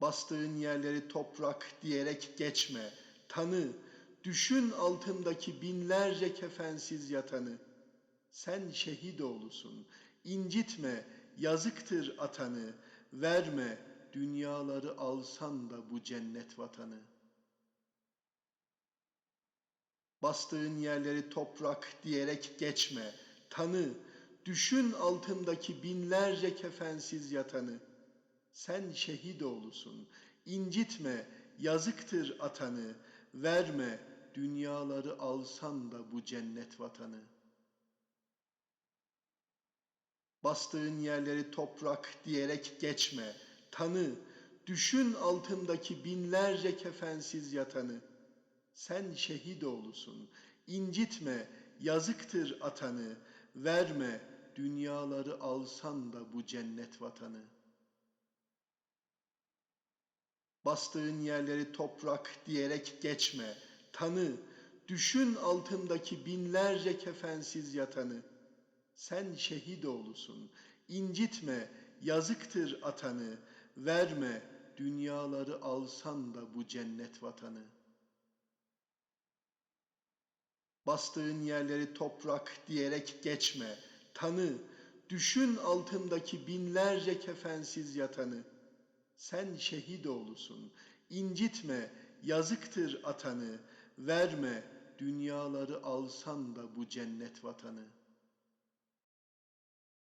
Bastığın yerleri toprak diyerek geçme. Tanı, düşün altındaki binlerce kefensiz yatanı. Sen şehit oğlusun, incitme, yazıktır atanı. Verme, dünyaları alsan da bu cennet vatanı. Bastığın yerleri toprak diyerek geçme. Tanı, düşün altındaki binlerce kefensiz yatanı. Sen şehit oğlusun, incitme, yazıktır atanı. Verme, dünyaları alsan da bu cennet vatanı. Bastığın yerleri toprak diyerek geçme. Tanı, düşün altındaki binlerce kefensiz yatanı. Sen şehit oğlusun, incitme, yazıktır atanı. Verme, dünyaları alsan da bu cennet vatanı. Bastığın yerleri toprak diyerek geçme. Tanı, düşün altındaki binlerce kefensiz yatanı. Sen şehit oğlusun, incitme, yazıktır atanı. Verme, dünyaları alsan da bu cennet vatanı. Bastığın yerleri toprak diyerek geçme. Tanı, düşün altındaki binlerce kefensiz yatanı. Sen şehit oğlusun, incitme, yazıktır atanı. Verme, dünyaları alsan da bu cennet vatanı.''